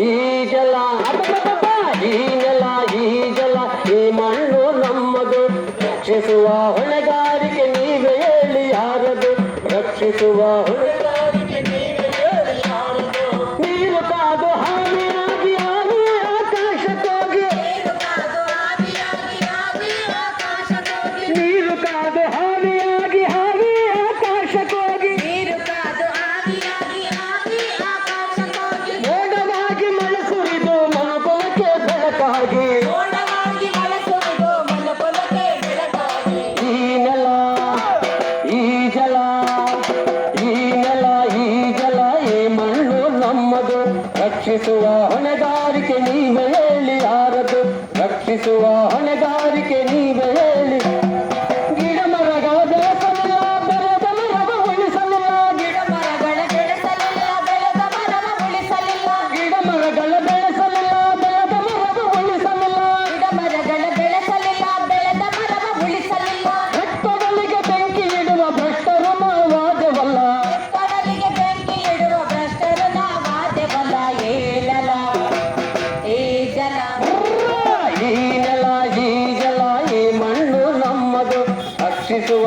ಈ ಜಲ ಅಬ್ಬಬ್ಬಬ್ಬ! ಈ ನೆಲ ಈ ಜಲ ಈ ಮಣ್ಣು ನಮ್ಮದು ರಕ್ಷಿಸುವ ಹೊಣೆಗಾರಿಕೆ ನೀವೇ ಹೇಳಿ ಯಾರದು ರಕ್ಷಿಸುವ ಹೊಣೆಗಾರಿಕೆ ಬೆಳಕಾಗಿ. ಈ ನೆಲ ಈ ಜಲ ಈ ನೆಲ ಈ ಜಲ ಈ ಮಣ್ಣು ನಮ್ಮದು. ರಕ್ಷಿಸುವ ಹೊಣೆಗಾರಿಕೆ ನೀವೇ ಹೇಳಿ ಯಾರದು ರಕ್ಷಿಸುವ ಹೊಣೆಗಾರಿಕೆ ನೀವೇ ಹೇಳಿ. ಗಿಡ ಮರಗಳ ಬೆಳೆಸಲಿಲ್ಲ ಬೆಳೆದ ಮರವ ಉಳಿಸಲಿಲ್ಲ. ಗಿಡ ಗಿಡ ಮರಗಳ ಬೆಳೆ Thank you.